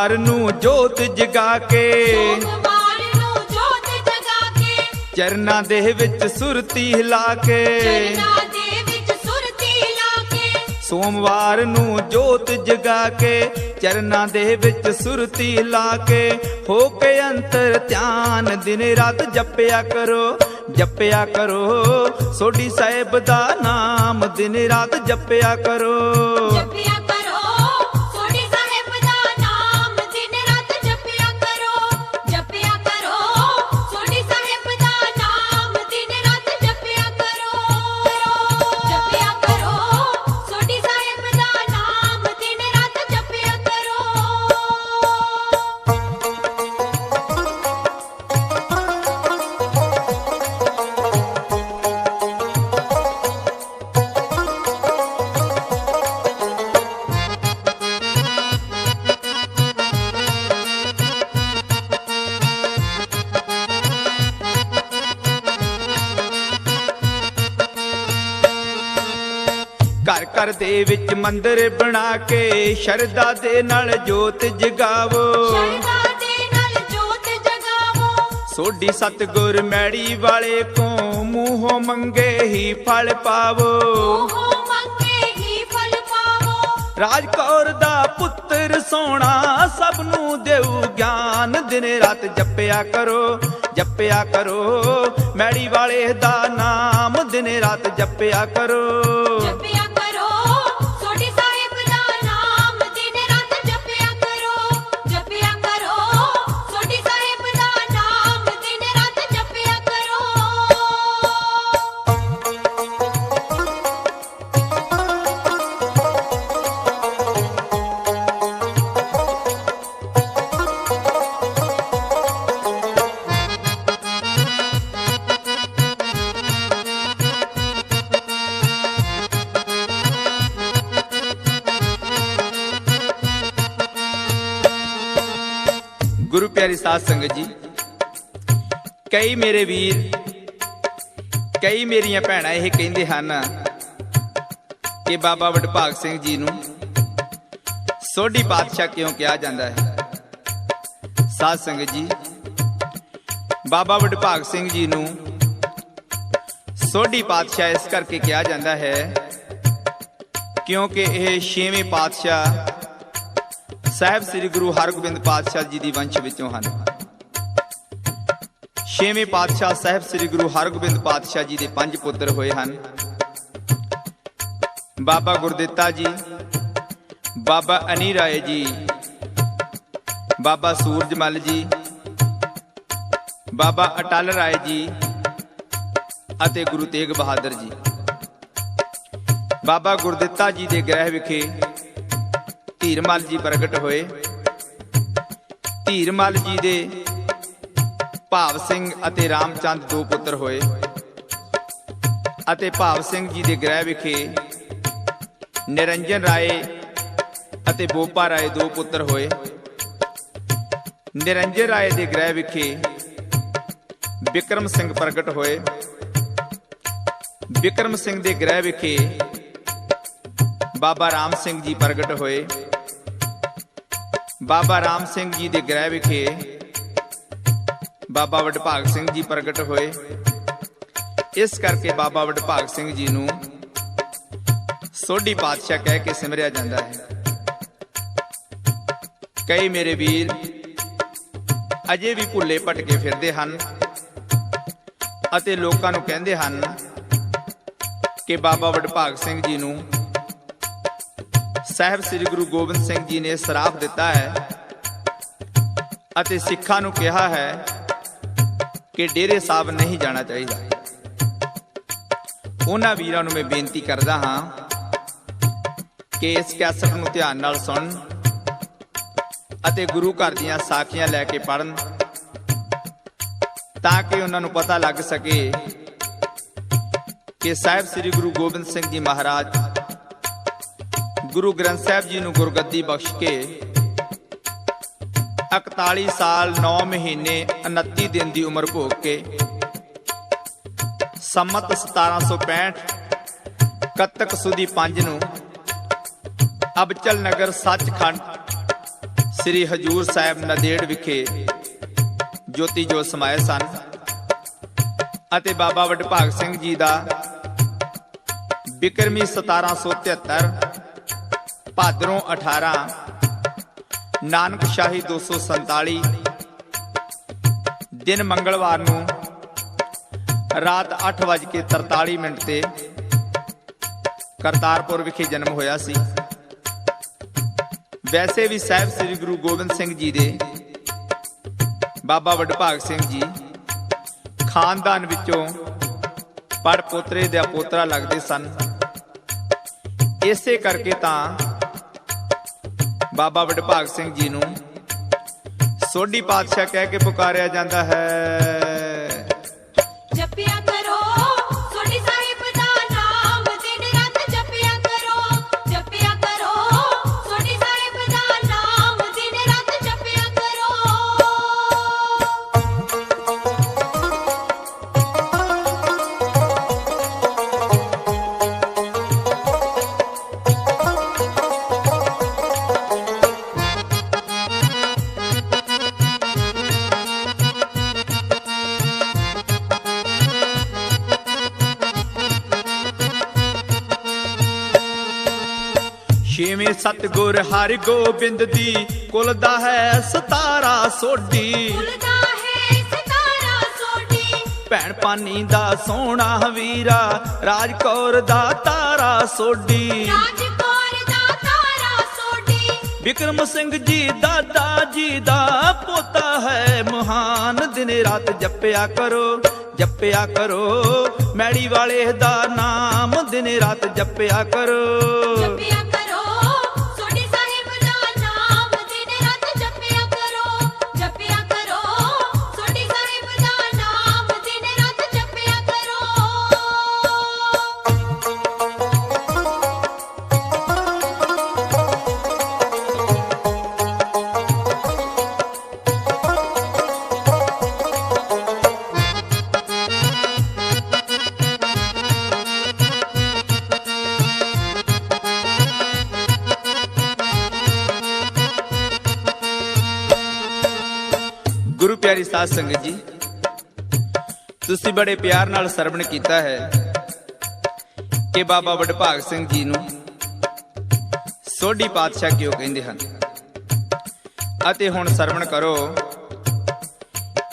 ਸੋਮਵਾਰ ਨੂੰ ਜੋਤ ਜਗਾ ਕੇ। ਸੋਮਵਾਰ ਨੂੰ ਜੋਤ ਜਗਾ ਕੇ। ਚਰਨਾਂ ਦੇ ਵਿੱਚ ਸੁਰਤੀ ਹਿਲਾ ਕੇ। ਚਰਨਾਂ ਦੇ ਵਿੱਚ ਸੁਰਤੀ ਲਾ ਕੇ। ਸੋਮਵਾਰ ਨੂੰ ਜੋਤ ਜਗਾ ਕੇ। ਚਰਨਾਂ ਦੇ ਵਿੱਚ ਸੁਰਤੀ ਲਾ ਕੇ। ਹੋ ਕੇ ਅੰਤਰ ਧਿਆਨ ਦਿਨ ਰਾਤ ਜਪਿਆ ਕਰੋ ਜਪਿਆ ਕਰੋ। ਸੋਢੀ ਸਾਹਿਬ ਦਾ ਨਾਮ ਦਿਨ ਰਾਤ ਜਪਿਆ ਕਰੋ। ਜਪਿਆ ਘਰ ਦੇ ਵਿੱਚ ਮੰਦਿਰ ਬਣਾ ਕੇ ਸ਼ਰਧਾ ਦੇ ਨਾਲ ਜੋਤ ਜਗਾਵੋ। ਸ਼ਰਧਾ ਦੇ ਨਾਲ ਜੋਤ ਜਗਾਵੋ। ਸੋਢੀ ਸਤਗੁਰ ਮੈੜੀ ਵਾਲੇ ਕੋ ਮੂੰਹੋਂ ਮੰਗੇ ਹੀ ਫਲ ਪਾਵੋ। ਉਹ ਮੰਗੇ ਹੀ ਫਲ ਪਾਵੋ। ਰਾਜ ਕੌਰ ਦਾ ਪੁੱਤਰ ਸੋਹਣਾ ਸਭ ਨੂੰ ਦੇਉ ਗਿਆਨ। ਦਿਨ ਰਾਤ ਜਪਿਆ ਕਰੋ ਜਪਿਆ ਕਰੋ। ਮੈੜੀ ਵਾਲੇ ਦਾ ਨਾਮ ਦਿਨ ਰਾਤ ਜਪਿਆ ਕਰੋ। ਜਪਿਆ ਗੁਰੂ ਪਿਆਰੀ ਸਾਧ ਸੰਗਤ ਜੀ, ਕਈ ਮੇਰੇ ਵੀਰ, ਕਈ ਮੇਰੀਆਂ ਭੈਣਾਂ ਇਹ ਕਹਿੰਦੇ ਹਨ ਕਿ ਬਾਬਾ ਵਡਭਾਗ ਸਿੰਘ ਜੀ ਨੂੰ ਸੋਢੀ ਪਾਤਸ਼ਾਹ ਕਿਉਂ ਕਿਹਾ ਜਾਂਦਾ ਹੈ? ਸਾਧ ਸੰਗਤ ਜੀ, ਬਾਬਾ ਵਡਭਾਗ ਸਿੰਘ ਜੀ ਨੂੰ ਸੋਢੀ ਪਾਤਸ਼ਾਹ ਇਸ ਕਰਕੇ ਕਿਹਾ ਜਾਂਦਾ ਹੈ ਕਿਉਂਕਿ ਇਹ ਛੇਵੇਂ ਪਾਤਸ਼ਾਹ ਸਾਹਿਬ ਸ੍ਰੀ ਗੁਰੂ ਹਰਗੋਬਿੰਦ ਪਾਤਸ਼ਾਹ ਜੀ ਦੀ ਵੰਸ਼ ਵਿੱਚੋਂ ਹਨ। ਛੇਵੇਂ ਪਾਤਸ਼ਾਹ ਸਾਹਿਬ ਸ੍ਰੀ ਗੁਰੂ ਹਰਗੋਬਿੰਦ ਪਾਤਸ਼ਾਹ ਜੀ ਦੇ ਪੰਜ ਪੁੱਤਰ ਹੋਏ ਹਨ। ਬਾਬਾ ਗੁਰਦਿੱਤਾ ਜੀ, ਬਾਬਾ ਅਨੀ ਰਾਏ ਜੀ, ਬਾਬਾ ਸੂਰਜਮਲ ਜੀ, ਬਾਬਾ ਅਟਲ ਰਾਏ ਜੀ ਅਤੇ ਗੁਰੂ ਤੇਗ ਬਹਾਦਰ ਜੀ। ਬਾਬਾ ਗੁਰਦਿੱਤਾ ਜੀ ਦੇ ਗ੍ਰਹਿ ਵਿਖੇ ਧੀਰਮਲ ਜੀ ਪ੍ਰਗਟ ਹੋਏ। ਧੀਰਮਲ ਜੀ ਦੇ ਭਾਵ ਸਿੰਘ ਅਤੇ ਰਾਮਚੰਦ ਦੋ ਪੁੱਤਰ ਹੋਏ ਅਤੇ ਭਾਵ ਸਿੰਘ ਜੀ ਦੇ ਗ੍ਰਹਿ ਵਿਖੇ ਨਿਰੰਜਨ ਰਾਏ ਅਤੇ ਬੋਪਾ ਰਾਏ ਦੋ ਪੁੱਤਰ ਹੋਏ। ਨਿਰੰਜਨ ਰਾਏ ਦੇ ਗ੍ਰਹਿ ਵਿਖੇ ਵਿਕਰਮ ਸਿੰਘ ਪ੍ਰਗਟ ਹੋਏ। ਵਿਕਰਮ ਸਿੰਘ ਦੇ ਗ੍ਰਹਿ ਵਿਖੇ ਬਾਬਾ ਰਾਮ ਸਿੰਘ ਜੀ ਪ੍ਰਗਟ ਹੋਏ। ਬਾਬਾ ਰਾਮ ਸਿੰਘ ਜੀ ਦੇ ਗ੍ਰਹਿ ਵਿਖੇ ਬਾਬਾ ਵਡਭਾਗ ਸਿੰਘ ਜੀ ਪ੍ਰਗਟ ਹੋਏ। ਇਸ ਕਰਕੇ ਬਾਬਾ ਵਡਭਾਗ ਸਿੰਘ ਜੀ ਨੂੰ ਸੋਢੀ ਪਾਤਸ਼ਾਹ ਕਹਿ ਕੇ ਸਿਮਰਿਆ ਜਾਂਦਾ ਹੈ। ਕਈ ਮੇਰੇ ਵੀਰ ਅਜੇ ਵੀ ਭੁੱਲੇ ਭਟਕੇ ਫਿਰਦੇ ਹਨ ਅਤੇ ਲੋਕਾਂ ਨੂੰ ਕਹਿੰਦੇ ਹਨ ਕਿ ਬਾਬਾ ਵਡਭਾਗ ਸਿੰਘ ਜੀ ਨੂੰ ਸਾਹਿਬ ਸ੍ਰੀ ਗੁਰੂ ਗੋਬਿੰਦ ਸਿੰਘ ਜੀ ਨੇ ਸਰਾਪ ਦਿੱਤਾ ਹੈ ਅਤੇ ਸਿੱਖਾਂ ਨੂੰ ਕਿਹਾ ਹੈ ਕਿ ਡੇਰੇ ਸਾਹਿਬ ਨਹੀਂ ਜਾਣਾ ਚਾਹੀਦਾ। ਉਹਨਾਂ ਵੀਰਾਂ ਨੂੰ ਮੈਂ ਬੇਨਤੀ ਕਰਦਾ ਹਾਂ ਕਿ ਇਸ ਕੈਸਟ ਨੂੰ ਧਿਆਨ ਨਾਲ ਸੁਣਨ ਅਤੇ ਗੁਰੂ ਘਰ ਦੀਆਂ ਸਾਖੀਆਂ ਲੈ ਕੇ ਪੜਨ ਤਾਂ ਕਿ ਉਹਨਾਂ ਨੂੰ ਪਤਾ ਲੱਗ ਸਕੇ ਕਿ ਸਾਹਿਬ ਸ੍ਰੀ ਗੁਰੂ ਗੋਬਿੰਦ ਸਿੰਘ ਜੀ ਮਹਾਰਾਜ ਗੁਰੂ ਗ੍ਰੰਥ ਸਾਹਿਬ ਜੀ ਨੂੰ ਗੁਰਗੱਦੀ ਬਖਸ਼ ਕੇ 41 ਸਾਲ 9 ਮਹੀਨੇ 29 ਦਿਨ ਦੀ ਉਮਰ ਭੋਗ ਕੇ ਸੰਮਤ 1765 ਕੱਤਕ ਸੁਦੀ 5 ਨੂੰ ਅਬਚਲ ਨਗਰ ਸੱਚਖੰਡ ਸ੍ਰੀ ਹਜੂਰ ਸਾਹਿਬ ਨਦੇੜ ਵਿਖੇ ਜੋਤੀ ਜੋ ਸਮਾਏ ਸਨ ਅਤੇ ਬਾਬਾ ਵਡਭਾਗ ਸਿੰਘ ਜੀ ਦਾ ਬਿਕਰਮੀ 1773 ਭਾਦਰੋਂ 18 ਨਾਨਕ ਸ਼ਾਹੀ 247 ਦਿਨ ਮੰਗਲਵਾਰ ਨੂੰ ਰਾਤ 8:43 ਮਿੰਟ ਤੇ ਕਰਤਾਰਪੁਰ ਵਿਖੇ ਜਨਮ ਹੋਇਆ ਸੀ। ਵੈਸੇ ਵੀ ਸਾਹਿਬ ਸ੍ਰੀ ਗੁਰੂ ਗੋਬਿੰਦ ਸਿੰਘ ਜੀ ਦੇ ਬਾਬਾ ਵਡਭਾਗ ਸਿੰਘ ਜੀ ਖਾਨਦਾਨ ਵਿੱਚੋਂ ਪੜ ਪੋਤਰੇ ਦਾ ਪੋਤਰਾ ਲੱਗਦੇ ਸਨ। ਇਸੇ ਕਰਕੇ ਤਾਂ ਬਾਬਾ ਵਡਭਾਗ ਸਿੰਘ ਜੀ ਨੂੰ ਸੋਢੀ ਪਾਤਸ਼ਾਹ ਕਹਿ ਕੇ ਪੁਕਾਰਿਆ ਜਾਂਦਾ ਹੈ। ਛੇਵੇਂ ਸਤਗੁਰ ਹਰਿ ਗੋਬਿੰਦ ਦੀ ਕੁਲ ਦਾ ਹੈ ਸਤਾਰਾ ਸੋਢੀ। ਹੈ ਭੈਣ ਪਾਨੀ ਦਾ ਸੋਹਣਾ ਵੀਰਾ ਰਾਜ ਕੌਰ ਦਾ ਤਾਰਾ ਸੋਢੀ। ਰਾਜ ਕੌਰ ਦਾ ਤਾਰਾ ਸੋਢੀ। ਵਿਕਰਮ ਸਿੰਘ ਜੀ ਦਾਦਾ ਜੀ ਦਾ ਪੋਤਾ ਹੈ ਮਹਾਨ ਦਿਨ ਰਾਤ ਜਪਿਆ ਕਰੋ ਜਪਿਆ ਕਰੋ। ਮੈੜੀ ਵਾਲੇ ਦਾ ਨਾਮ ਦਿਨ ਰਾਤ ਜਪਿਆ ਕਰੋ। ਜਪਿਆ ਪਿਆਰੀ ਸਾਧ ਸੰਗਤ ਜੀ, ਤੁਸੀਂ ਬੜੇ ਪਿਆਰ ਨਾਲ ਸਰਵਣ ਕੀਤਾ ਹੈ ਕਿ ਬਾਬਾ ਵਡਭਾਗ ਸਿੰਘ ਜੀ ਨੂੰ ਸੋਢੀ ਪਾਤਸ਼ਾਹ ਕਿਉਂ ਕਹਿੰਦੇ ਹਨ? ਅਤੇ ਹੁਣ ਸਰਵਣ ਕਰੋ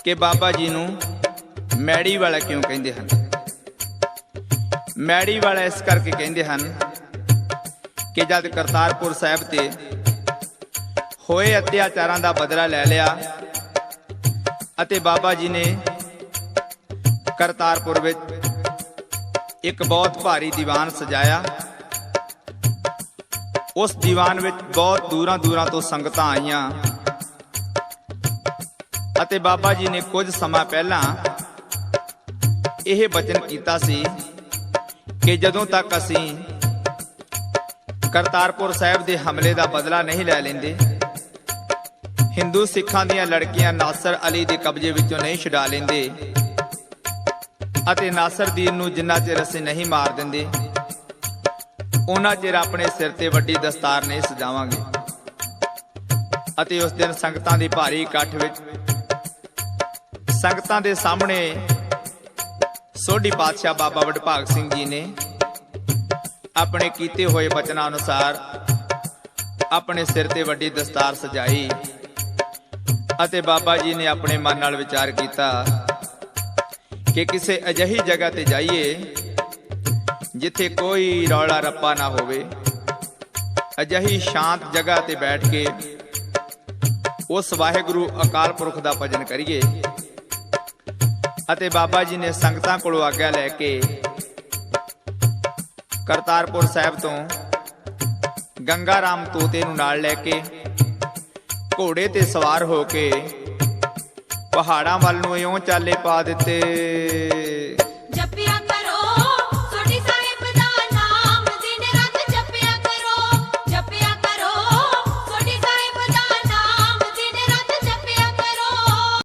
ਕਿ ਬਾਬਾ ਜੀ ਨੂੰ ਮੈੜੀ ਵਾਲਾ ਕਿਉਂ ਕਹਿੰਦੇ ਹਨ? ਮੈੜੀ ਵਾਲਾ ਇਸ ਕਰਕੇ ਕਹਿੰਦੇ ਹਨ ਕਿ ਜਦ ਕਰਤਾਰਪੁਰ ਸਾਹਿਬ ਤੇ ਹੋਏ ਅਤਿਆਚਾਰਾਂ ਦਾ ਬਦਲਾ ਲੈ ਲਿਆ ਅਤੇ ਬਾਬਾ ਜੀ ਨੇ ਕਰਤਾਰਪੁਰ ਵਿੱਚ ਇੱਕ ਬਹੁਤ ਭਾਰੀ ਦੀਵਾਨ ਸਜਾਇਆ। ਉਸ ਦੀਵਾਨ ਵਿੱਚ ਬਹੁਤ ਦੂਰਾਂ ਦੂਰਾਂ ਤੋਂ ਸੰਗਤਾਂ ਆਈਆਂ ਅਤੇ ਬਾਬਾ ਜੀ ਨੇ ਕੁਝ ਸਮਾਂ ਪਹਿਲਾਂ ਇਹ ਬਚਨ ਕੀਤਾ ਸੀ ਕਿ ਜਦੋਂ ਤੱਕ ਅਸੀਂ ਕਰਤਾਰਪੁਰ ਸਾਹਿਬ ਦੇ ਹਮਲੇ ਦਾ ਬਦਲਾ ਨਹੀਂ ਲੈ ਲੈਂਦੇ ਹਿੰਦੂ ਸਿੱਖਾਂ ਦੀਆਂ ਲੜਕੀਆਂ ਨਾਸਰ ਅਲੀ ਦੇ ਕਬਜ਼ੇ ਵਿੱਚੋਂ ਨਹੀਂ ਛੁਡਾ ਲੈਂਦੇ ਅਤੇ ਨਾਸਰ ਦੀਨ ਨੂੰ ਜਿੰਨਾ ਚਿਰ ਅਸੀਂ ਨਹੀਂ ਮਾਰ ਦਿੰਦੇ, ਉਹਨਾਂ ਚਿਰ ਆਪਣੇ ਸਿਰ ਤੇ ਵੱਡੀ ਦਸਤਾਰ ਨਹੀਂ ਸਜਾਵਾਂਗੇ। ਅਤੇ ਉਸ ਦਿਨ ਸੰਗਤਾਂ ਦੀ ਭਾਰੀ ਇਕੱਠ ਵਿੱਚ ਸੰਗਤਾਂ ਦੇ ਸਾਹਮਣੇ ਸੋਢੀ ਪਾਤਸ਼ਾਹ ਬਾਬਾ ਵਡਭਾਗ ਸਿੰਘ ਜੀ ਨੇ ਆਪਣੇ ਕੀਤੇ ਹੋਏ ਬਚਨਾਂ ਅਨੁਸਾਰ ਆਪਣੇ ਸਿਰ ਤੇ ਵੱਡੀ ਦਸਤਾਰ ਸਜਾਈ। ਅਤੇ ਬਾਬਾ ਜੀ ਨੇ ਆਪਣੇ ਮਨ ਨਾਲ ਵਿਚਾਰ ਕੀਤਾ ਕਿ ਕਿਸੇ ਅਜਿਹੀ ਜਗ੍ਹਾ ਤੇ ਜਾਈਏ ਜਿੱਥੇ ਕੋਈ ਰੌਲਾ ਰੱਪਾ ਨਾ ਹੋਵੇ, ਅਜਿਹੀ ਸ਼ਾਂਤ ਜਗ੍ਹਾ ਤੇ ਬੈਠ ਕੇ ਉਸ ਵਾਹਿਗੁਰੂ ਅਕਾਲ ਪੁਰਖ ਦਾ ਭਜਨ ਕਰੀਏ। ਅਤੇ ਬਾਬਾ ਜੀ ਨੇ ਸੰਗਤਾਂ ਕੋਲੋਂ ਆਗਿਆ ਲੈ ਕੇ ਕਰਤਾਰਪੁਰ ਸਾਹਿਬ ਤੋਂ ਗੰਗਾ ਰਾਮ ਤੋਤੇ ਨੂੰ ਨਾਲ ਲੈ ਕੇ ਘੋੜੇ ਤੇ ਸਵਾਰ ਹੋ ਕੇ ਪਹਾੜਾਂ ਵੱਲ ਨੂੰ ਇਉਂ ਚਾਲੇ ਪਾ ਦਿੱਤੇ।